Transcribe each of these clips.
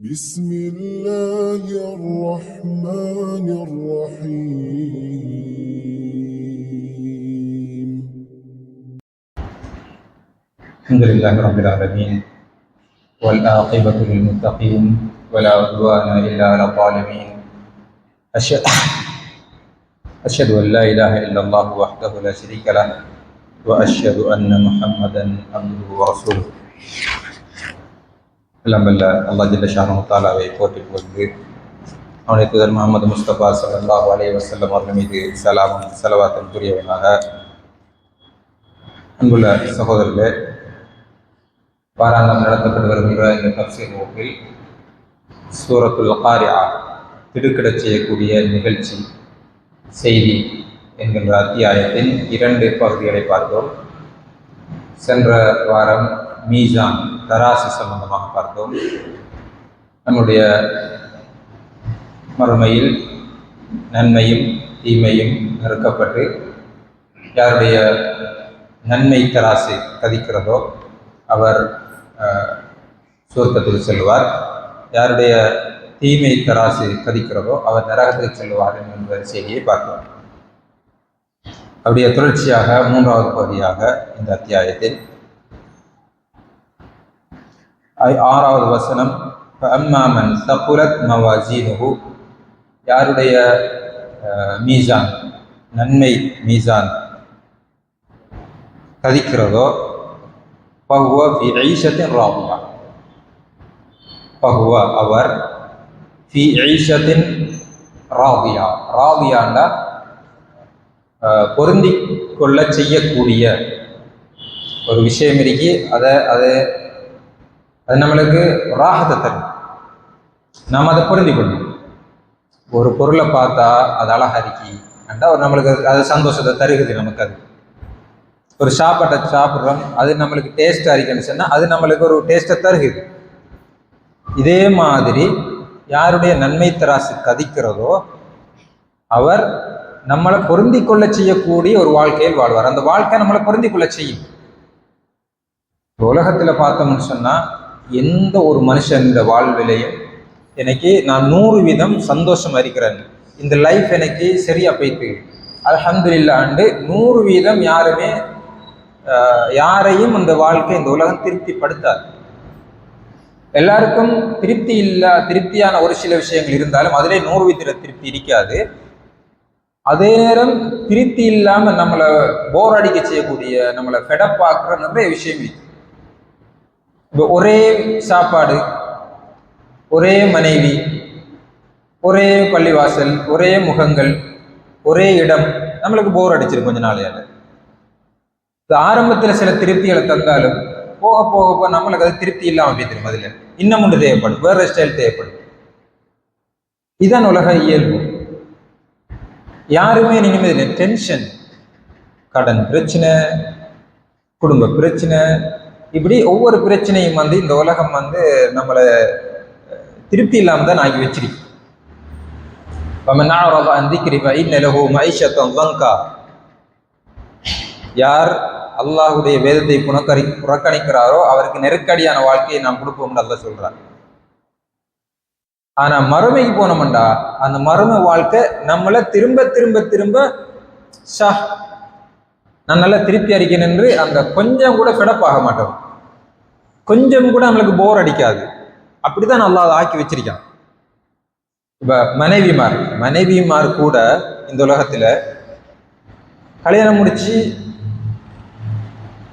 بسم الله الرحمن الرحيم. الحمد لله رب العالمين والعاقبة للمتقين ولا عدوان إلا على الظالمين. أشهد أشهد أن لا إله إلا الله وحده لا شريك له وأشهد أن محمدا عبده ورسوله. எல்லாம் வல்ல அல்லா ஜல்ல ஷானு தாலாவை போட்டிக் கொண்டு அவனை தூதர் முகமது முஸ்தபா ஸல்லல்லாஹு அலைஹி வசல்லம் அவர்கள் மீது சலாமும் சலவாத்தும் புரியவனாக அன்புள்ள சகோதரர்களே வாராந்தம் நடத்தப்பட்டு வருகின்ற இந்த தப்சீர் வகுப்பில் சூரத்துல் காரியா திடுக்கிடச் செய்யக்கூடிய நிகழ்ச்சி செய்தி என்கின்ற அத்தியாயத்தின் இரண்டு பகுதிகளை பார்த்தோம். சென்ற வாரம் மீஜான் தராசு சம்பந்தமாக பார்த்தோம். நம்முடைய மறுமையில் நன்மையும் தீமையும் நெருக்கப்பட்டு யாருடைய நன்மை தராசு கதிக்கிறதோ அவர் அஹ், செல்வார் யாருடைய தீமை தராசு கதிக்கிறதோ அவர் நரகத்தில் செல்வார் என்கிற செய்தியை பார்த்தோம். அப்படியே தொடர்ச்சியாக மூன்றாவது பகுதியாக இந்த அத்தியாயத்தில் ஆறாவது வசனம் அம்மாமன் சகுலத் மவாஜீனு யாருடைய மீசான் நன்மை மீசான் கதிக்கிறதோ பகுவ ஃபி ஐஷத்தின் ராபியா பகுவ அவர் ஃபி ஐஷத்தின் ராபியா ராபியாண்டா அஹ், பொருந்தி கொள்ள செய்யக்கூடிய ஒரு விஷயம் இருக்கி. அதை அதை அது நம்மளுக்கு ராகத்தை தரும். நாம் அதை பொருந்தி கொள்ளணும் ஒரு பொருளை பார்த்தா அது அழகா இருக்கி அண்டா நம்மளுக்கு அது- சந்தோஷத்தை தருகுது நமக்கு அது. ஒரு சாப்பாட்டை சாப்பிட்றோம் அது நம்மளுக்கு டேஸ்ட்டாக இருக்குன்னு சொன்னால் அது நம்மளுக்கு ஒரு டேஸ்ட்டை தருகுது இதே மாதிரி யாருடைய நன்மை தராசு கதிக்கிறதோ அவர் நம்மளை பொருந்தி கொள்ள செய்யக்கூடிய ஒரு வாழ்க்கையில் வாழ்வார். அந்த வாழ்க்கை நம்மளை பொருந்தி கொள்ள செய்யும். உலகத்தில் உலகத்துல பார்த்தோம்னு சொன்னால் எந்த ஒரு மனுஷன் இந்த வாழ்விலையும் எனக்கு நான் நூறு வீதம் சந்தோஷமா இருக்கிறேன் இந்த லைஃப் எனக்கு சரியா போயிட்டு. அல்ஹம்துலில்லாண்டு நூறு வீதம் யாருமே யாரையும் இந்த வாழ்க்கை இந்த உலகம் திருப்திப்படுத்தாது. எல்லாருக்கும் திருப்தி இல்லா திருப்தியான ஒரு சில விஷயங்கள் இருந்தாலும் அதிலே நூறு வீத திருப்தி இருக்காது. அதே நேரம் திருப்தி இல்லாமல் நம்மளை போர் அடிக்க செய்யக்கூடிய நம்மளை ஃபெடப்பாக்குற நிறைய விஷயம் இருக்கு. இப்போ ஒரே சாப்பாடு ஒரே மனைவி ஒரே பள்ளிவாசல் ஒரே முகங்கள் ஒரே இடம். நம்மளுக்கு போர் அடிச்சிரு கொஞ்ச நாளையால இது ஆரம்பத்தில் சில திருப்திகளை தந்தாலும் போக போக போக நம்மளுக்கு அது திருப்தி இல்லாமல் போய் அதில். இன்னும் ஒன்று தேவைப்படும் வேற ஸ்டைல் தேவைப்படும். இதான் உலக இயல்பு. யாருமே நினைமதில்லை டென்ஷன் கடன் பிரச்சனை குடும்ப பிரச்சனை இப்படி ஒவ்வொரு பிரச்சனையும் வந்து இந்த உலகம் வந்து நம்மளை திருப்தி இல்லாமல் தான் ஆகி வச்சிருக்கு. யார் அல்லாஹுடைய வேதத்தை புனக்கரி புறக்கணிக்கிறாரோ அவருக்கு நெருக்கடியான வாழ்க்கையை நாம் கொடுப்போம் அல்ல சொல்றார் ஆனா மறுமைக்கு போனோம்டா அந்த மறுமை வாழ்க்கை நம்மளை திரும்ப திரும்ப திரும்ப ஷா நான் நல்லா திருப்தி அடிக்கணும் என்று அந்த கொஞ்சம் கூட பிடப்பாக மாட்டோம். கொஞ்சம் கூட நம்மளுக்கு போர் அடிக்காது. அப்படிதான் நல்லா அதை ஆக்கி வச்சிருக்கான். இப்ப மனைவிமார் மனைவிமார் கூட இந்த உலகத்துல கல்யாணம் முடிச்சு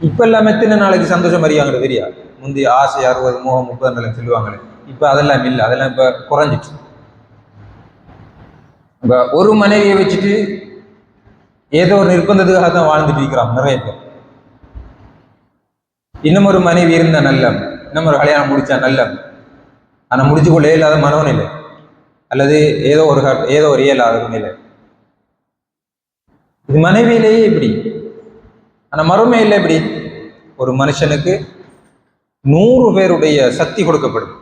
இப்ப எல்லாமே எத்தனை நாளைக்கு சந்தோஷம் அறியாங்க தெரியா? முந்தி ஆசை அறுபது முகம் முப்பது நாளைக்கு சொல்லுவாங்களே. இப்ப அதெல்லாம் இல்லை. அதெல்லாம் இப்ப குறைஞ்சிச்சு இப்ப ஒரு மனைவியை வச்சுட்டு ஏதோ ஒரு நிர்பந்தத்துக்காக தான் வாழ்ந்துட்டு இருக்கிறான் நிறைய பேர். இன்னும் ஒரு மனைவி இருந்த நல்லம். இன்னும் ஒரு கல்யாணம் முடிச்சா நல்லம். ஆனா முடிச்சு கொள்ள இல்லாத மனோநிலை. அல்லது ஏதோ ஒரு ஏதோ ஒரு இயலாத ஒரு நிலை இது மனைவியிலேயே இப்படி. ஆனா இல்லை எப்படி ஒரு மனுஷனுக்கு நூறு பேருடைய சக்தி கொடுக்கப்படும்.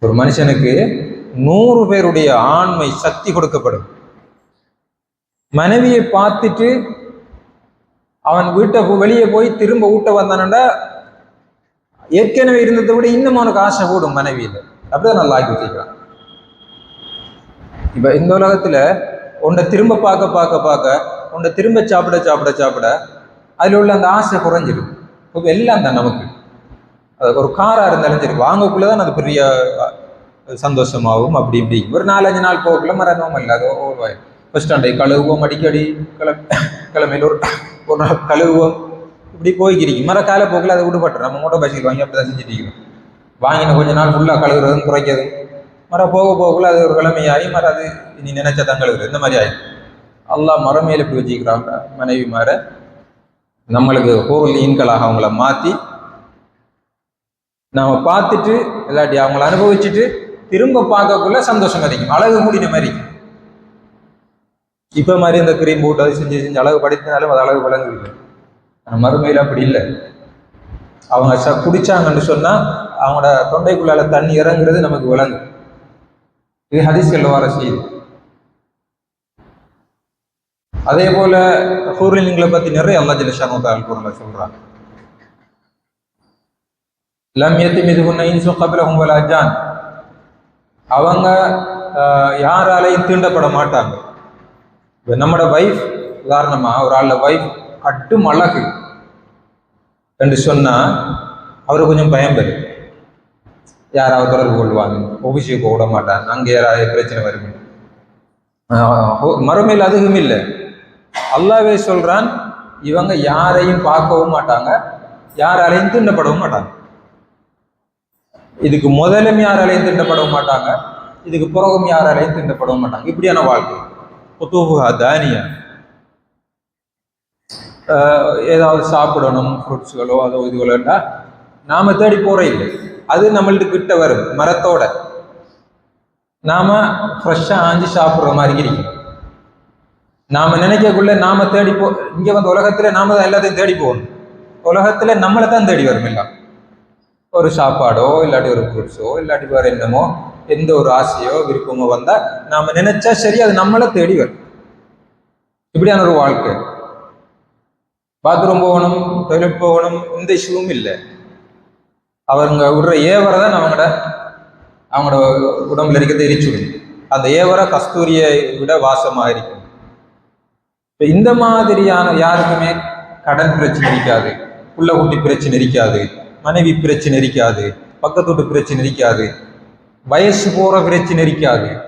ஒரு மனுஷனுக்கு நூறு பேருடைய ஆண்மை சக்தி கொடுக்கப்படும். மனைவியை பார்த்துட்டு அவன் வீட்டை வெளியே போய் திரும்ப வீட்டை வந்தானண்டா ஏற்கனவே இருந்ததை விட இன்னும் அவனுக்கு ஆசை கூடும் மனைவியில். அப்படிதான் நல்லா ஆக்கி வச்சுக்கிறான் இப்ப இந்த உலகத்துல உன்னை திரும்ப பார்க்க பார்க்க பார்க்க உன்னை திரும்ப சாப்பிட சாப்பிட சாப்பிட அதுல உள்ள அந்த ஆசை குறைஞ்சிடும் இப்போ எல்லாம் தான் நமக்கு. அது ஒரு காரா இருந்தாலும் சரி வாங்கக்குள்ளதான் அது பெரிய சந்தோஷமாகும் அப்படி இப்படி ஒரு நாலஞ்சு நாள் போகக்குள்ள மரணம் இல்லை அது ஓடுவாய் பஸ் ஸ்டாண்டை கழுவுவோம் அடிக்கடி. கிளம் கிழமையில் ஒரு ஒரு நாள் கழுவுவோம். இப்படி போய்க்கிறீங்க மர கால போக்கில் அதை விடுபட்டுரும் நம்ம மோட்டர் பைசைக்கிள் வாங்கி அப்படி தான் செஞ்சுட்டு இருக்கிறோம் வாங்கின கொஞ்ச நாள் ஃபுல்லாக கழுவுறதும் குறைக்கிறதும். மர போக போகக்குள்ள அது ஒரு கிழமையாகி மர அது நீ நினைச்சா தான் கழுவுறது. இந்த மாதிரி ஆயிடும் அல்லாஹ் மரம் மேல இப்படி வச்சுக்கிறாங்க மனைவி மாற நம்மளுக்கு பொருள் ஈன்களாக அவங்கள மாற்றி நாம் பார்த்துட்டு இல்லாட்டி அவங்கள அனுபவிச்சுட்டு திரும்ப பார்க்கக்குள்ள சந்தோஷம் அதிகம். அழகு மூடின மாதிரி. இப்ப மாதிரி இந்த கிரீம் போட்டு அது செஞ்சு செஞ்சு அழகு படுத்தினாலும் அது அழகு விளங்குது. ஆனா மறுமையில் அப்படி இல்லை. அவங்க ச குடிச்சாங்கன்னு சொன்னா அவங்களோட தொண்டைக்குள்ளால தண்ணி இறங்குறது நமக்கு விளங்கு. இது ஹதீஸ்கள் வர செய்யுது அதே போல ஹூர்லிங்களை பத்தி நிறைய அல்லா ஜிலஷானு குரல சொல்றாங்க. லம் எத்தி மீது இன்சு கபில உங்கள் அஜான் அவங்க ஆஹ், யாராலையும் தீண்டப்பட மாட்டாங்க. இப்போ நம்மட வைஃப் உதாரணமா ஒரு ஆள வைஃப் கட்டும் அழகு என்று சொன்னா அவரு கொஞ்சம் பயம் பெறும் யாராவது தொடர்பு கொள்வாங்க. ஆஃபீஸுக்கு போக விட மாட்டாங்க. அங்கே யாராவது பிரச்சனை வரும். மறுமையில் அதுவும் இல்லை. அல்லாவே சொல்றான் இவங்க யாரையும் பார்க்கவும் மாட்டாங்க. யாராலையும் திண்டப்படவும் மாட்டாங்க. இதுக்கு முதலும் யாராலையும் திண்டப்படவும் மாட்டாங்க. இதுக்கு பிறகும் யாராலையும் திண்டப்படவும் மாட்டாங்க. இப்படியான வாழ்க்கை. புத்துபுகா தானியா ஆஹ் ஏதாவது சாப்பிடணும் ஃப்ரூட்ஸுகளோ அதோ இதுகளோடா நாம தேடி போகிற இல்லை அது நம்மள்ட்ட கிட்ட வரும் மரத்தோட. நாம ஃப்ரெஷ்ஷாக ஆஞ்சி சாப்பிடுற மாதிரி இருக்கும் நாம நினைக்கக்குள்ள நாம தேடி போ இங்க வந்து உலகத்துல நாம் தான் எல்லாத்தையும் தேடி போகணும். உலகத்துல நம்மளை தான் தேடி வரும் எல்லாம். ஒரு சாப்பாடோ இல்லாட்டி ஒரு ஃப்ரூட்ஸோ இல்லாட்டி வேற என்னமோ. எந்த ஒரு ஆசையோ விருப்பமோ வந்தா நாம நினைச்சா சரி அது நம்மளை தேடி வரும். இப்படியான ஒரு வாழ்க்கை. பாத்ரூம் போகணும் டொய்லெட் போகணும் இந்த இஷ்யூவும் இல்லை. அவங்க விடுற ஏவரை தான் அவங்களோட அவங்களோட உடம்புல இருக்கிறத எரிச்சுடும் அந்த ஏவரை கஸ்தூரியை விட வாசமாக இருக்கும். இப்ப இந்த மாதிரியான யாருக்குமே கடன் பிரச்சனை இருக்காது. புள்ள குட்டி பிரச்சனை இருக்காது. மனைவி பிரச்சனை இருக்காது. பக்கத்து வீட்டு பிரச்சனை இருக்காது. வயசு போகிற பிரச்சனை இருக்காது.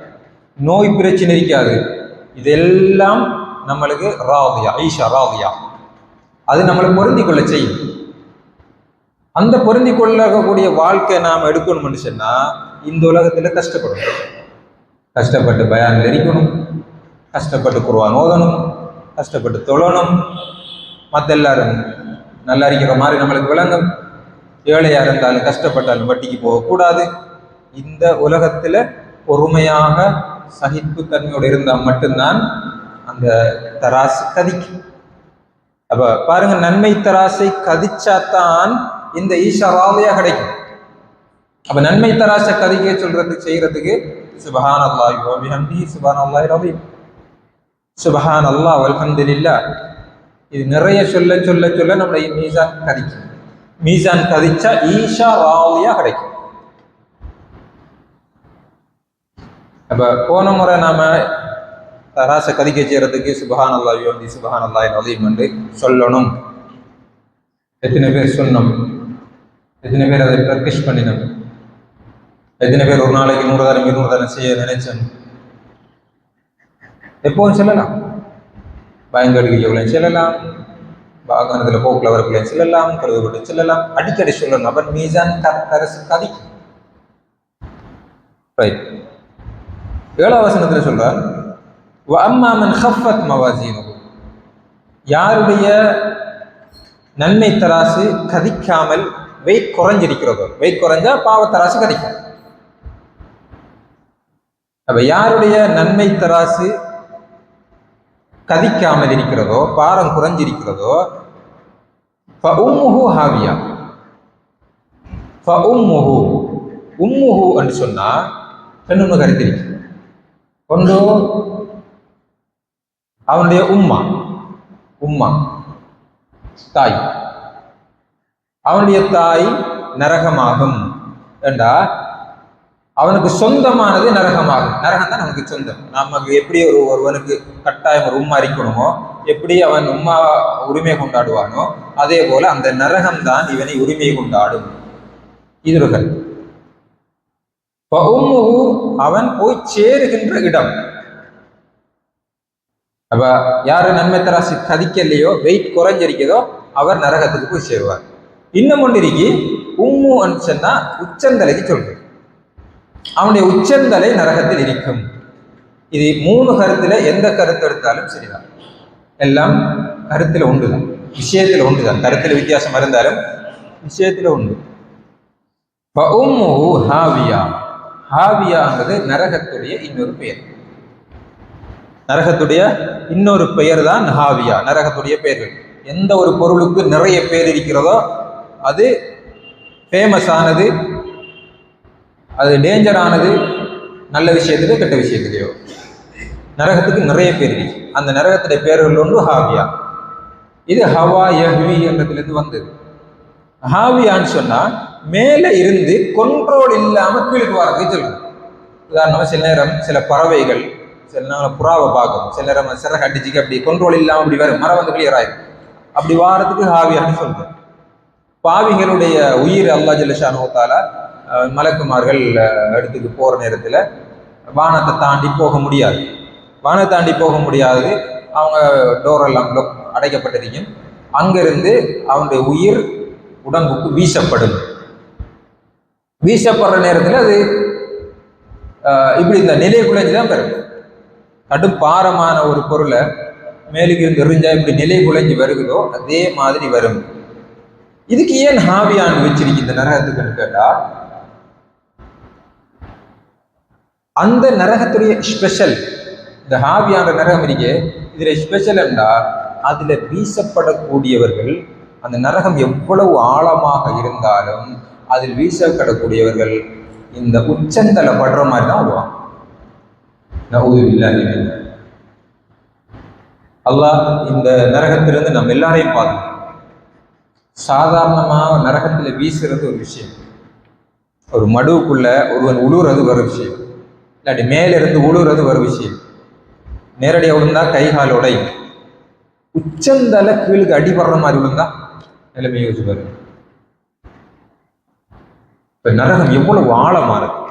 நோய் பிரச்சனை இருக்காது. இதெல்லாம் நம்மளுக்கு ராதியா ஐஷா ராதியா. அது நம்மளை பொருந்தி கொள்ள செய்யும். அந்த பொருந்தி கொள்ளக்கூடிய வாழ்க்கை நாம் எடுக்கணும்னு சொன்னால் இந்த உலகத்தில் கஷ்டப்படணும். கஷ்டப்பட்டு பயான் இருக்கணும் கஷ்டப்பட்டு குருவான் ஓதணும். கஷ்டப்பட்டு தொழணும். மற்ற எல்லாரும் நல்லா இருக்கிற மாதிரி நம்மளுக்கு விளங்கும். ஏழையாக இருந்தாலும் கஷ்டப்பட்டாலும் வட்டிக்கு போகக்கூடாது. இந்த உலகத்துல பொறுமையாக சகிப்பு தன்மையோடு இருந்தால் மட்டும்தான் அந்த தராசு கதிக்கும் அப்ப பாருங்க நன்மை தராசை கதிச்சாதான் இந்த ஈஷா ராவையா கிடைக்கும். அப்ப நன்மை தராசை கதிக்க சொல்றதுக்கு செய்யறதுக்கு சுபஹான் அல்லாஹ் வபிஹம்தி சுபஹான் அல்லாஹ் ரவி சுபஹான் அல்லாஹ் அல்ஹம்துலில்லாஹ் இது நிறைய சொல்ல சொல்ல சொல்ல நம்முடைய மீசான் கதிக்கும். மீசான் கதிச்சா ஈஷா ராவியா கிடைக்கும். அப்ப போன முறை நாம தராசை கதிக்க செய்யறதுக்கு சுபஹான் அல்லா யோந்தி சுபஹான் அல்லா அலீம் என்று சொல்லணும். எத்தனை பேர் சொன்னோம்? எத்தனை பேர் அதை ப்ராக்டிஸ் பண்ணினோம்? எத்தனை பேர் ஒரு நாளைக்கு நூறு தரம் இருநூறு தரம் செய்ய நினைச்சோம்? எப்போவும் சொல்லலாம். பயங்கடுக்கு எவ்வளோ செல்லலாம். வாகனத்தில் போக்குல வரக்குள்ள செல்லலாம். கழுவுபட்டு செல்லலாம். அடிக்கடி சொல்லணும் அவர் மீசான் கரசு கதிக்கும் ரைட் ஏழாம் வசனத்தில் சொல்றார் அம்மாமன் ஹஃபத் மவாசீனு யாருடைய நன்மை தராசு கதிக்காமல் வெயிட் குறைஞ்சிருக்கிறதோ வெயிட் குறைஞ்சா பாவ தராசு கதிக்கும். அப்ப யாருடைய நன்மை தராசு கதிக்காமல் இருக்கிறதோ பாரம் குறைஞ்சிருக்கிறதோ உம்முஹு ஹாவியா. உம்முஹு உம்முஹு என்று சொன்னா ரெண்டு கருத்திருக்கு ஒன்று அவனுடைய உம்மா உம்மா தாய். அவனுடைய தாய் நரகமாகும் ஏண்டா அவனுக்கு சொந்தமானது நரகமாகும். நரகம் தான் நமக்கு சொந்தம். நமக்கு எப்படி ஒரு ஒருவனுக்கு கட்டாயம் ஒரு உம்மா இருக்கணுமோ எப்படி அவன் உம்மா உரிமை கொண்டாடுவானோ அதே போல அந்த நரகம் தான் இவனை உரிமை கொண்டாடும். இது ஒரு கருத்து பவுமுகு அவன் போய் சேருகின்ற இடம். அப்ப யாரு நன்மை தராசி கதிக்கலையோ வெயிட் குறைஞ்சிருக்கதோ அவர் நரகத்துக்கு போய் சேருவார். இன்னும் ஒன்று இருக்கி உம்மு சொன்னா உச்சந்தலைக்கு சொல்றது. அவனுடைய உச்சந்தலை நரகத்தில் இருக்கும். இது மூணு கருத்துல எந்த கருத்து எடுத்தாலும் சரிதான். எல்லாம் கருத்துல உண்டுதான் விஷயத்துல உண்டுதான் கருத்துல வித்தியாசம் இருந்தாலும் விஷயத்துல உண்டு ப ஹாவியா. ஹாவியாங்கிறது நரகத்துடைய இன்னொரு பெயர். நரகத்துடைய இன்னொரு பெயர் தான் ஹாவியா நரகத்துடைய பெயர்கள். எந்த ஒரு பொருளுக்கு நிறைய பேர் இருக்கிறதோ அது ஃபேமஸ் ஆனது அது டேஞ்சர் ஆனது நல்ல விஷயத்துலையோ கெட்ட விஷயத்துலையோ நரகத்துக்கு நிறைய பேர் இருக்கு அந்த நரகத்துடைய பேர்கள் ஒன்று ஹாவியா இது ஹவா யஹ்வி என்றதுலேருந்து வந்தது. ஹாவியான்னு சொன்னால் மேலே இருந்து கொண்ட்ரோல் இல்லாமல் கீழுக்கு வரதுக்கு சொல்லுது உதாரணமாக சில நேரம் சில பறவைகள் சில நேரம் புறாவை பார்க்கும். சில நேரம் சிறகு அடிச்சுக்கு அப்படி கொண்ட்ரோல் இல்லாம அப்படி வரும். மரம் வந்து கிளியர் ஆகும் அப்படி வாரத்துக்கு ஹாவியான்னு சொல்றோம் பாவிகளுடைய உயிர் அல்லா ஜல்லஷானுவத்தால மலக்குமார்கள் அஹ், இடத்துக்கு போகிற நேரத்தில் வானத்தை தாண்டி போக முடியாது. வானத்தை தாண்டி போக முடியாது. அவங்க டோர் எல்லாம் அடைக்கப்பட்டிருக்கும். அங்கிருந்து அவனுடைய உயிர் உடம்புக்கு வீசப்படும். வீசப்படுற நேரத்தில் அது ஆஹ், இப்படி இந்த நிலை குலைஞ்சு தான் பெறும் கடும் பாரமான ஒரு பொருளை மேலுக்கு இருந்து எறிஞ்சா இப்படி நிலை குலைஞ்சு வருகிறதோ அதே மாதிரி வரும். இதுக்கு ஏன் ஹாவியான் வச்சிருக்கு இந்த நரகத்துக்குன்னு கேட்டா அந்த நரகத்துடைய ஸ்பெஷல் இந்த ஹாவியான நரகம் இருக்கே இதுல ஸ்பெஷல் என்றா அதுல வீசப்படக்கூடியவர்கள் அந்த நரகம் எவ்வளவு ஆழமாக இருந்தாலும் அதில் வீசப்படக்கூடியவர்கள் இந்த உச்சந்தலை படுற மாதிரி தான் வருவாங்க. நவுதுபில்லாஹி அல்லாஹ் இந்த நரகத்திலிருந்து நம்ம எல்லாரையும் பார்க்கணும் சாதாரணமாக நரகத்தில் வீசுறது ஒரு விஷயம். ஒரு மடுவுக்குள்ள ஒருவன் உழுவுறது ஒரு விஷயம். இல்லாட்டி மேலிருந்து உழுவுறது ஒரு விஷயம். நேரடியாக விழுந்தா கை கால் உடையும் உச்சந்தலை கீழுக்கு அடிபடுற மாதிரி விழுந்தா நிலைமை யோசிச்சு பாருங்க. இப்போ நரகம் எவ்வளவு ஆழமாக இருக்கு?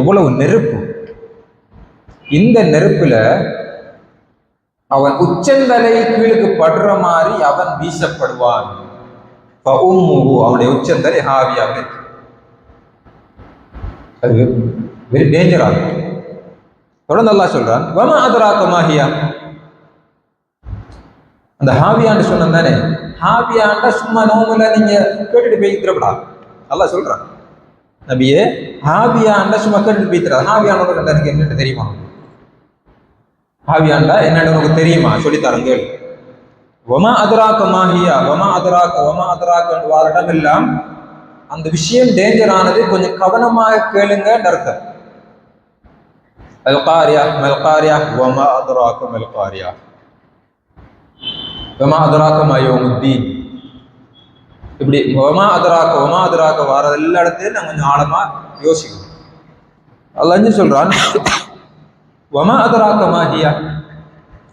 எவ்வளவு நெருப்பு? இந்த நெருப்பில் அவன் உச்சந்தலை கீழுக்கு படுற மாதிரி அவன் வீசப்படுவான். அவனுடைய உச்சந்தலை ஹாவியாக இருக்கு. அது வெரி டேஞ்சராக இருக்கும் தொடர்ந்து நல்லா சொல்றான் வம அதராக்க அந்த ஹாவியான்னு சொன்னோம் தானே ஹாவியாண்டா சும்மா நோம்புல நீங்க கேட்டுட்டு போய் நல்லா சொல்றான். நபியே ஹாவியாண்டா சும்மா கேட்டுட்டு போய் திருடா ஹாவியானோட எனக்கு என்னென்னு தெரியுமா? ஹாவியாண்டா என்னென்னு உனக்கு தெரியுமா? சொல்லித்தரேன் கேள். ஒமா அதராக்க மாஹியா ஒமா அதராக்க ஒமா அதராக்க வார இடம் எல்லாம் அந்த விஷயம் டேஞ்சரானது கொஞ்சம் கவனமாக கேளுங்க அர்த்தம். மெல்காரியா மெல்காரியா ஒமா அதராக்க மெல்காரியா வெமா அதராக்கம் அயோமுத்தீன் இப்படி ஒமா அதராக்க ஒமா அதராக்க வர எல்லா இடத்துலையும் நான் கொஞ்சம் ஆழமா யோசிக்கணும். அல்லஞ்சு சொல்கிறான் ஒமா அதராக்க மாஹியா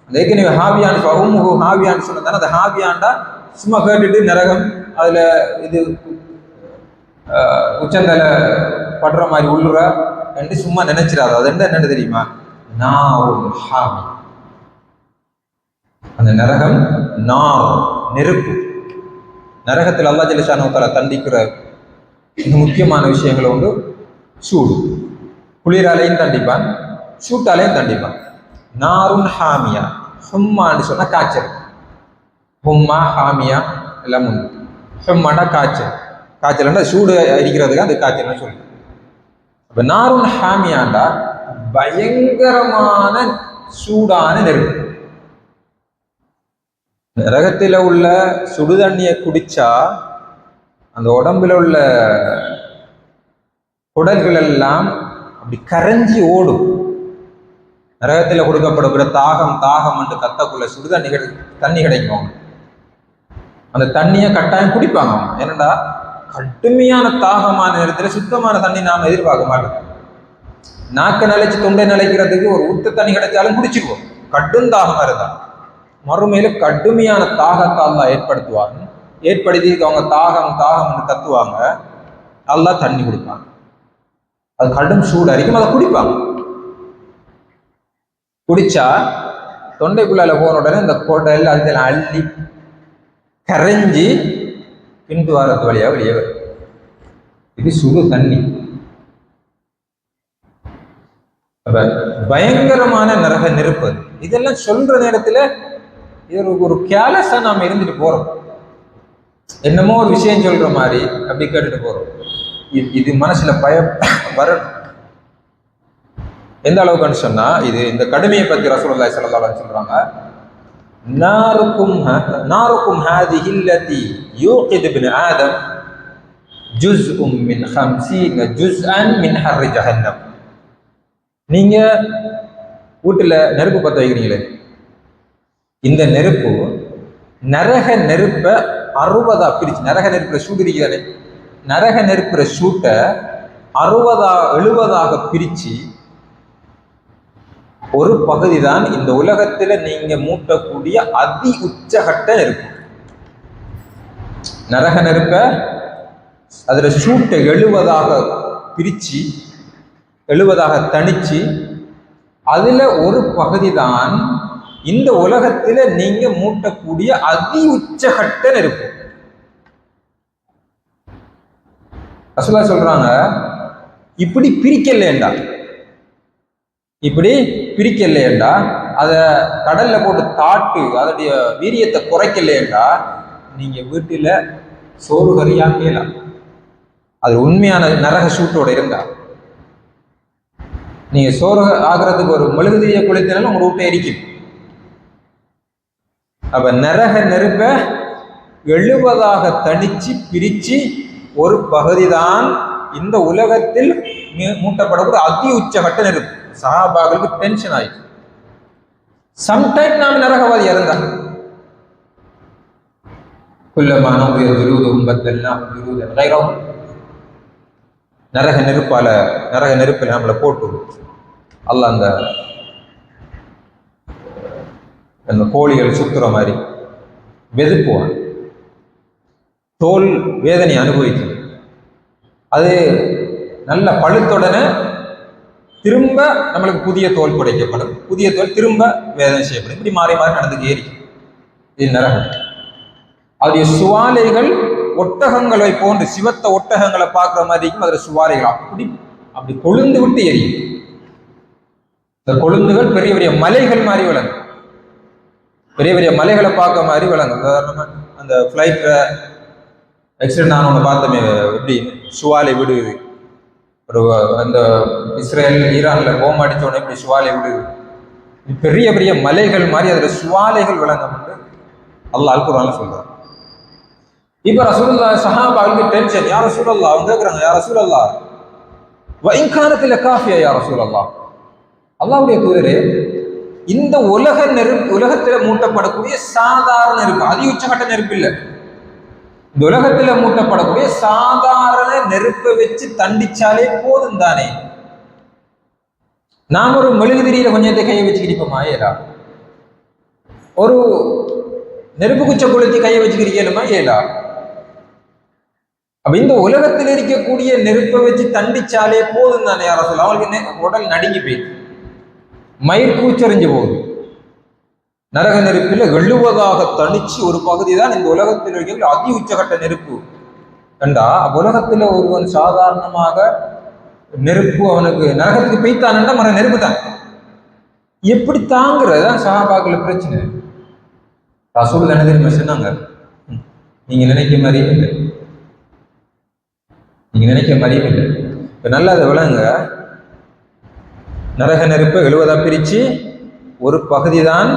அந்த ஏற்கனவே ஹாவியான் ஃபஹுமுஹு ஹாவியான்னு சொன்னதான அந்த ஹாவியான்டா சும்மா கேட்டுட்டு நரகம் அதுல இது உச்சந்தலை படுற மாதிரி உள்ளுற என்று சும்மா நினைச்சிடாது. அது என்ன என்னென்னு தெரியுமா? நான் ஒரு ஹாவி அந்த நரகம் நார் நெருப்பு. நரகத்தில் அல்லா ஜலிஷானவத்தால தண்டிக்கிற மிக முக்கியமான விஷயங்கள் உண்டு. சூடு. குளிராலையும் தண்டிப்பான் சூட்டாலையும் தண்டிப்பான். நாரும் ஹாமியா. ஹும்மான்னு சொன்னால் காய்ச்சல். ஹும்மா ஹாமியா எல்லாம் உண்டு. ஹும்மாண்டா காய்ச்சல். காய்ச்சல்னா சூடு அடிக்கிறதுக்கு அந்த காய்ச்சல்னு சொல்லு அப்ப நாரும் ஹாமியாண்டா பயங்கரமான சூடான நெருப்பு. நரகத்தில் உள்ள சுடுதண்ணியை குடிச்சா அந்த உடம்புல உள்ள குடல்கள் எல்லாம் அப்படி கரைஞ்சி ஓடும். நரகத்தில் கொடுக்கப்படுகிற தாகம் தாகம் என்று கத்தக்குள்ள சுடுதண்ணி கிடை தண்ணி கிடைக்கும். அவங்க. அந்த தண்ணியை கட்டாயம் குடிப்பாங்க. அவங்க கடுமையான தாகமான நேரத்துல சுத்தமான தண்ணி நாம எதிர்பார்க்க மாட்டோம். நாக்கை நிலைச்சு தொண்டை நிலைக்கிறதுக்கு ஒரு ஊத்து தண்ணி கிடைச்சாலும் குடிச்சுக்குவோம். கடும் தாகமாக இருந்தா மறுமையில கடுமையான தாகத்தை அல்லா ஏற்படுத்துவாங்க. ஏற்படுத்தி அவங்க தாகம் தாகம்னு கத்துவாங்க. நல்லா தண்ணி குடிப்பாங்க. அது கடும் சூடு அரிக்கும் அதை குடிப்பாங்க. குடிச்சா தொண்டைக்குள்ளால போன உடனே இந்த கோட்டையில் அது அள்ளி கரைஞ்சி பின்துவாரத்து வழியா வெளியே வரும். இது சுடு தண்ணி. அப்ப பயங்கரமான நரக நெருப்பு. இதெல்லாம் சொல்ற நேரத்துல இது ஒரு கேலஸா நாம இருந்துட்டு போறோம். என்னமோ ஒரு விஷயம் சொல்ற மாதிரி அப்படி கேட்டுட்டு போறோம். இது இது மனசுல பய வரணும். எந்த அளவுக்குன்னு சொன்னா இது இந்த கடுமையை பத்தி ரசூலுல்லாஹி சொல்லலாம் சொல்றாங்க. நாருக்கும் ஹ- நாருக்கும் ஹாதிஹி அல்லதி யூகிது இப்னு ஆதம் ஜுஸ்உம் மின் ஹம்சீன ஜுஸ் அன் மின் ஹர்ரி ஜஹன்னம். நீங்க வீட்டுல நெருப்பு பத்த வைக்கிறீங்களே இந்த நெருப்பு நரக நெருப்பை அறுபதா பிரிச்சு நரக நெருப்புல சூடு நரக நெருப்புற சூட்டை அறுபதா எழுபதாக பிரித்து ஒரு பகுதி தான் இந்த உலகத்தில் நீங்கள் மூட்டக்கூடிய அதி உச்சகட்ட நெருப்பு. நரக நெருப்பை அதில் சூட்டை எழுவதாக பிரித்து எழுவதாக தணித்து அதில் ஒரு பகுதி தான் இந்த உலகத்துல நீங்க மூட்டக்கூடிய அதி உச்சகட்ட நெருப்பு ரசூலா சொல்றாங்க இப்படி பிரிக்கலேண்டா இப்படி பிரிக்கலையேண்டா. அதை கடல்ல போட்டு தாட்டு அதனுடைய வீரியத்தை குறைக்கலையேண்டா. நீங்க வீட்டுல சோறு கறியா கேலாம் அது உண்மையான நரக சூட்டோட இருந்தா. நீங்க சோறு ஆகிறதுக்கு ஒரு மெழுகுதிரியை குளித்தினாலும் உங்க வீட்டை எரிக்கும் அப்ப நரக நெருப்ப எழுபதாக தணிச்சு பிரிச்சு ஒரு பகுதி தான் இந்த உலகத்தில் மூட்டப்படக்கூடிய அதி உச்சகட்ட நெருப்பு. சகாபாக்களுக்கு டென்ஷன் ஆயிடுச்சு. சம்டைம் நாம் நரகவாதி இறந்தார் குல்லமான நம்பிய விருது பத்தல்லாம் விருது நரக நெருப்பால நரக நெருப்பில் நம்மளை போட்டு அல்ல அந்த அந்த கோழிகள் சுத்துற மாதிரி வெதுப்புவான் தோல் வேதனை அனுபவிக்கும். அது நல்ல பழுத்துடனே திரும்ப நம்மளுக்கு புதிய தோல் குடைக்கப்படும் புதிய தோல் திரும்ப வேதனை செய்யப்படும். இப்படி மாறி மாறி நடந்து ஏறி இது நரகம். அவருடைய சுவாலைகள் ஒட்டகங்களை போன்று சிவத்த ஒட்டகங்களை பார்க்குற மாதிரி இருக்கும் அதில் சுவாலைகள் அப்படி அப்படி கொழுந்து விட்டு எரியும். இந்த கொழுந்துகள் பெரிய பெரிய மலைகள் மாதிரி விளங்கும் பெரிய பெரிய மலைகளை பார்க்க மாதிரி விளங்கும். உதாரணமாக அந்த ஃப்ளைட்டில் ஆக்சிடென்ட் ஆன ஒன்று பார்த்தோமே எப்படி? சுவாலை விடுது. ஒரு அந்த இஸ்ரேல் ஈரானில் போம் அடித்தோடனே உடனே இப்படி சுவாலை விடுது? பெரிய பெரிய மலைகள் மாதிரி அதில் சுவாலைகள் விளங்கப்பட்டு அல்லா அல்லாஹ் சொல்கிறார் இப்போ ரசூல்லா சஹாபாவுக்கு டென்ஷன் யார் ரசூலல்லா அவங்க கேட்குறாங்க யார் ரசூலல்லா வைங்கானத்தில் காஃபியா யார் ரசூலல்லா அல்லாவுடைய குதிரை இந்த உலக நெருப்பு உலகத்துல மூட்டப்படக்கூடிய சாதாரண நெருப்பு. அதி உச்சகட்ட நெருப்பு இல்லை. இந்த உலகத்துல மூட்டப்படக்கூடிய சாதாரண நெருப்பை வச்சு தண்டிச்சாலே போதும் தானே. நாம் ஒரு மெழுகுதிரியில கொஞ்சத்தை கையை வச்சு ஏலா ஒரு நெருப்பு குச்ச கொளுத்தி கையை வச்சுக்கிறீங்களுமா ஏலா அப்ப இந்த உலகத்தில் இருக்கக்கூடிய நெருப்பை வச்சு தண்டிச்சாலே போதும் தானே யாரோ சொல்ல. அவங்களுக்கு உடல் நடுங்கி போயிடுது. மயிர்கூச்சறிஞ்சு போகுது. நரக நெருப்பில் எழுவதாக தணிச்சு ஒரு பகுதி தான் இந்த உலகத்தில் இருக்கிற அதி உச்சகட்ட நெருப்பு. கண்டா? உலகத்துல ஒருவன் சாதாரணமாக நெருப்பு அவனுக்கு நரகத்துக்கு பெய்த்தானண்டா மர நெருப்பு தான். எப்படி தாங்கிறது தான் சகாபாக்கில் பிரச்சனை. ரசூல் என்ன தெரியுமா சொன்னாங்க? நீங்கள் நீங்க நினைக்க மாதிரியே இல்லை. நீங்க நினைக்க மாதிரியே இல்லை. இப்போ நல்லா அதை விளங்க நரக நெருப்பை எழுவதா பிரிச்சு ஒரு பகுதி தான்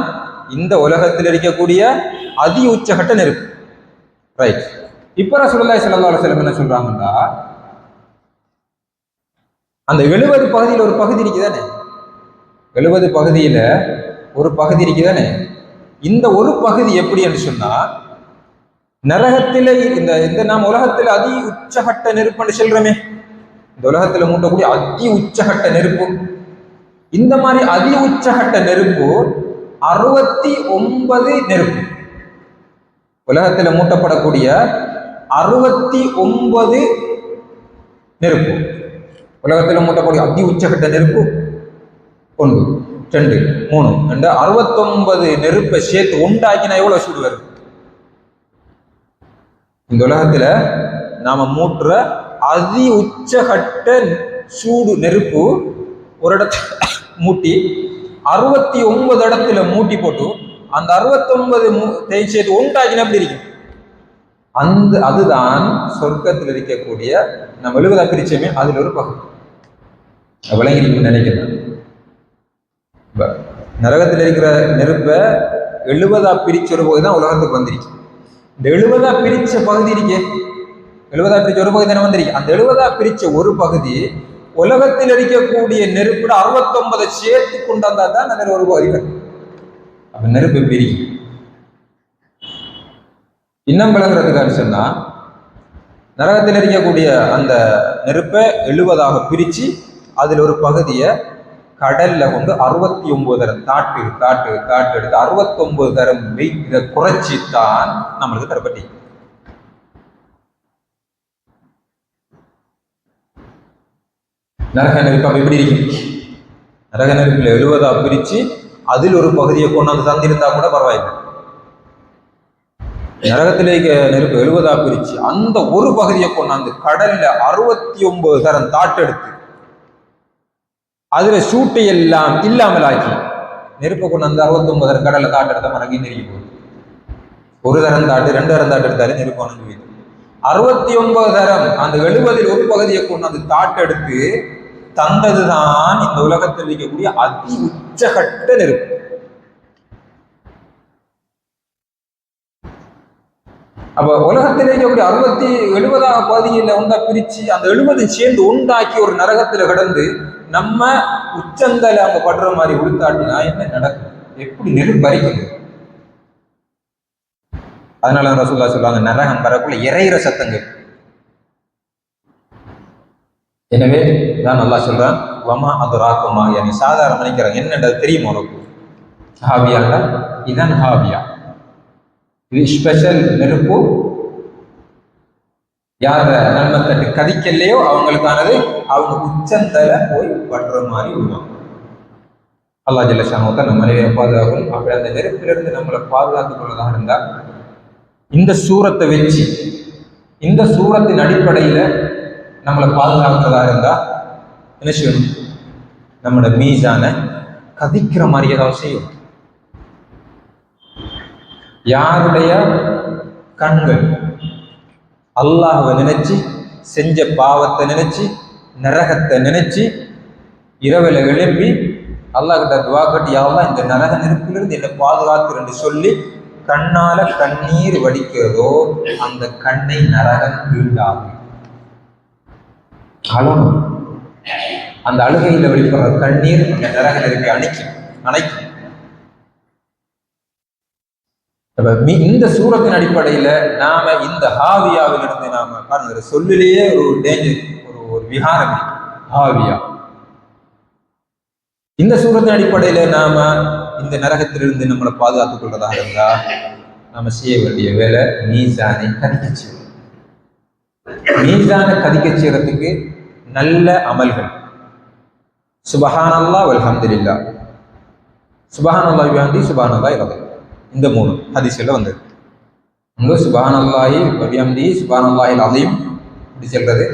இந்த உலகத்தில் இருக்கக்கூடிய அதி உச்சகட்ட நெருப்பு. ரைட் இப்போ ரசூலுல்லாஹி ஸல்லல்லாஹு அலைஹி என்ன சொல்றாங்கன்னா அந்த எழுபது பகுதியில் ஒரு பகுதி இருக்குதானே? எழுபது பகுதியில ஒரு பகுதி இருக்குதானே? இந்த ஒரு பகுதி எப்படி என்று சொன்னால் நரகத்தில் இந்த இந்த நாம் உலகத்தில் அதி உச்சகட்ட நெருப்புன்னு சொல்கிறோமே இந்த உலகத்துல மூட்டக்கூடிய அதி உச்சகட்ட நெருப்பு. இந்த மாதிரி அதி உச்சகட்ட நெருப்பு அறுபத்தி ஒன்பது நெருப்பு. உலகத்துல மூட்டப்படக்கூடிய அறுபத்தி ஒன்பது நெருப்பு. உலகத்துல மூட்டக்கூடிய அதி உச்சகட்ட நெருப்பு ஒன்று ரெண்டு மூணு ரெண்டு அறுபத்தொன்பது நெருப்பை சேர்த்து உண்டாக்கினா எவ்வளவு சூடு வரும்? இந்த உலகத்துல நாம மூட்டுற அதி உச்சகட்ட சூடு நெருப்பு ஒரு இடத்துல மூட்டி அறுபத்தி ஒன்பது இடத்துல மூட்டி போட்டு அந்த அறுபத்தொன்பது சேர்த்து உண்டாக்கினா எப்படி இருக்கும்? அந்த அதுதான் சொர்க்கத்தில் இருக்கக்கூடிய நம்ம எழுபதா பிரிச்சமே அதுல ஒரு பகுதி. விளங்கி நினைக்கிறேன். நரகத்தில் இருக்கிற நெருப்பை எழுபதா பிரிச்ச ஒரு பகுதி தான் உலகத்துக்கு வந்துருச்சு இந்த எழுபதா பிரிச்ச பகுதி இருக்கே. எழுபதா பிரிச்ச ஒரு பகுதி தானே வந்திருக்கு. அந்த எழுபதா பிரிச்ச ஒரு பகுதி உலகத்தில் இருக்கக்கூடிய நெருப்புட அறுபத்தொன்பதை சேர்த்து கொண்டு வந்தா தான் அந்த ஒரு பகுதி அப்ப நெருப்பு பெரிய இன்னும் விளங்குறதுக்காக சொன்னா நரகத்தில் இருக்கக்கூடிய அந்த நெருப்பை எழுபதாக பிரிச்சு அதில் ஒரு பகுதியை கடல்ல கொண்டு அறுபத்தி ஒன்பது தரம் தாட்டு தாட்டு தாட்டு எடுத்து அறுபத்தி ஒன்பது தரம் வெயிட் குறைச்சி தான் நம்மளுக்கு தரப்பட்டி நரக நெருப்பு எப்படி இருக்கும்? நரக நெருப்புல எழுவதா பிரித்து அதில் ஒரு பகுதியை கொண்டாந்து தந்திருந்தா கூட பரவாயில்லை. நரகத்திலே நெருப்பு எழுபதா பிரிச்சு அந்த ஒரு பகுதியை கொண்டாந்து கடல்ல அறுபத்தி ஒன்பது தரம் தாட்டெடுத்து அதுல சூட்டை எல்லாம் இல்லாமல் ஆக்கி நெருப்பை கொண்டு வந்து அறுபத்தி ஒன்பது தரம் கடல்ல தாட்டெடுத்த மறங்கி நெருங்கி போகுது. ஒரு தரம் தாட்டு ரெண்டு தரம் தாட்டு எடுத்தாலே நெருப்பு உணர்ந்து அறுபத்தி ஒன்பது தரம் அந்த எழுபதில் ஒரு பகுதியை கொண்டாந்து தாட்டெடுத்து தந்ததுதான் இந்த உலகத்தில் இருக்கக்கூடிய அதி உச்சகட்ட நெருப்பு. அப்ப உலகத்தில் இருக்கக்கூடிய அறுபத்தி எழுபதாக பகுதியில் உண்டா பிரிச்சு அந்த எழுபது சேர்ந்து உண்டாக்கி ஒரு நரகத்துல கிடந்து நம்ம உச்சந்தல அங்க படுற மாதிரி உளுத்தாட்டினா என்ன நடக்கும்? எப்படி நெருப்பறிக்கிறது அதனால ரசூல்லா சொல்லுவாங்க நரகம் வரக்குள்ள இறையிற சத்தங்கள். எனவே தான் நல்லா சொல்றேன் வமா அது ராக்குமா நீ சாதாரண நினைக்கிறாங்க என்னன்றது தெரியுமா உனக்கு? ஹாவியாண்டா இதான் ஹாவியா இது ஸ்பெஷல் நெருப்பு. யார நன்மை தட்டு கதிக்கலையோ அவங்களுக்கானது அவங்க உச்சந்தல போய் படுற மாதிரி விடுவாங்க அல்லா ஜல்லஷானோத்த நம்ம மனைவியை பாதுகாக்கும். அப்படி அந்த நெருப்பிலிருந்து நம்மளை பாதுகாத்து கொள்ளதாக இருந்தா இந்த சூரத்தை வச்சு இந்த சூரத்தின் அடிப்படையில நம்மளை பாதுகாக்கிறதா இருந்தா என்ன செய்யணும்? நம்மளோட மீசான கதிக்கிற மாதிரி ஏதாவது செய்யும் யாருடைய கண்கள் அல்லாஹுவை நினைச்சு செஞ்ச பாவத்தை நினைச்சு நரகத்தை நினைச்சு இரவில் எழுப்பி அல்லாஹ் கிட்ட துவா கட்டி யாவெல்லாம் இந்த நரக நெருப்பிலிருந்து என்னை பாதுகாத்துன்னு சொல்லி கண்ணால கண்ணீர் வடிக்கிறதோ அந்த கண்ணை நரகம் தீண்டாது அழணும் அந்த அழுகையில் வெளிப்படுற கண்ணீர் அந்த நரக நெருப்பை அணைக்கும். அணைக்கும் இந்த சூரத்தின் அடிப்படையில நாம இந்த ஹாவியாவிலிருந்து நாம பாருங்க சொல்லிலேயே ஒரு டேஞ்சர் ஒரு ஒரு விகாரம் ஹாவியா. இந்த சூரத்தின் அடிப்படையில நாம இந்த நரகத்திலிருந்து நம்மளை பாதுகாத்துக் கொள்றதாக இருந்தா நாம செய்ய வேண்டிய வேலை மீசானை கதிக்க செய்யணும் மீசானை கதிக்க செய்யறதுக்கு நல்ல அமல்கள். சுபஹானல்லா வல்ஹம்துலில்லா சுபஹானல்லா விஹம்தி சுபஹானல்லா இரவை இந்த மூணு ஹதிசில் வந்தது. ஒன்று சுபஹானல்லாஹி வபியம்தி சுபஹானல்லாஹில் அதையும் இப்படி சொல்றது.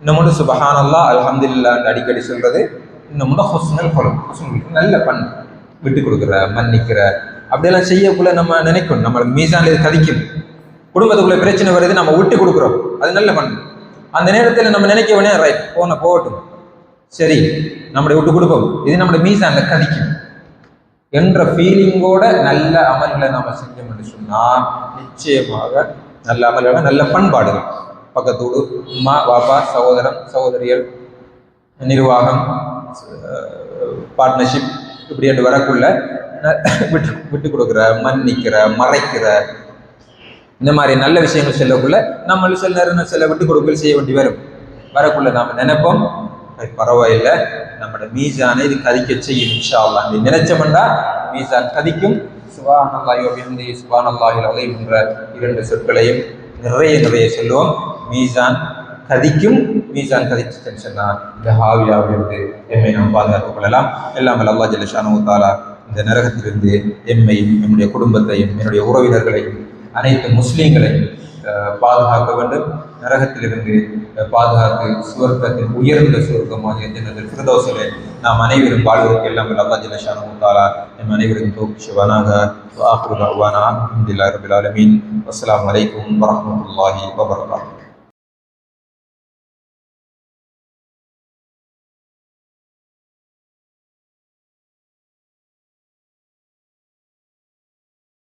இன்னொன்று சுபஹானல்லா அல்ஹம்துல்லான்னு அடிக்கடி சொல்றது. இன்னொன்று ஹொஸ்னல் ஹுலம் நல்ல பண் விட்டு கொடுக்குற மன்னிக்கிற அப்படியெல்லாம் செய்யக்குள்ள நம்ம நினைக்கணும். நம்ம மீசானில் இது கதிக்கும். குடும்பத்துக்குள்ள பிரச்சனை வருது நம்ம விட்டு கொடுக்குறோம். அது நல்ல பண்ணு அந்த நேரத்தில் நம்ம நினைக்க வேணே ரைட் போன போகட்டும். சரி நம்மளை விட்டு கொடுப்போம். இது நம்மளோட மீசானில் கதிக்கும் என்ற ஃபீலிங்கோட நல்ல அமல்களை நாம செஞ்சோம் என்று சொன்னால் நிச்சயமாக நல்ல அமல்கள் நல்ல பண்பாடுகள். பக்கத்தோடு அம்மா பாப்பா சகோதரன் சகோதரிகள் நிர்வாகம் பார்ட்னர்ஷிப் இப்படி என்று வரக்குள்ள விட்டு விட்டு கொடுக்குற மன்னிக்கிற மறைக்கிற இந்த மாதிரி நல்ல விஷயங்கள் செல்லக்குள்ள நம்மளும் சில நேரம் சில விட்டு கொடுக்கல் செய்ய வேண்டி வரும். வரக்குள்ள நாம் நினைப்போம். பரவாயில்லை பரவாயில்ல. நம்மட மீசானை இது கதிக்க செய்யும் இன்ஷா நீ அப்படி நினைச்சோம்னா மீசான் கதிக்கும். சுபானல்லாஹி வபிஹம்தி சுபானல்லாஹில் அலைஹி என்ற இரண்டு சொற்களையும் நிறைய நிறைய சொல்லுவோம். மீசான் கதிக்கும் மீசான் கதிச்சுன்னு சொன்னா இந்த ஹாவியாவிலிருந்து எம்மை நாம் பாதுகாத்துக் கொள்ளலாம். எல்லாம் அல்லா அல்லாஹ் தாலா இந்த நரகத்திலிருந்து எம்மையும் என்னுடைய குடும்பத்தையும் என்னுடைய உறவினர்களையும் அனைத்து முஸ்லீம்களை பாதுகாக்க வேண்டும். நரகத்திலிருந்து பாதுகாத்து சுவர்க்கத்தின் உயர்ந்த சுவர்க்கமாக ஜன்னத்தில் ஃபிர்தௌஸிலே நாம் அனைவரும் வாழ்வதற்கு எல்லாம் அல்லா அல்லாஹ் ஜல்லஷானு தாலா நம் அனைவரும் தோப்பிஷவனாக வாஹுரு தஅவானா அஹமதுல்லா ரபில் ஆலமீன். அஸ்லாம் வலைக்கம் வரமத்துல்லாஹி வபரகாத்துஹு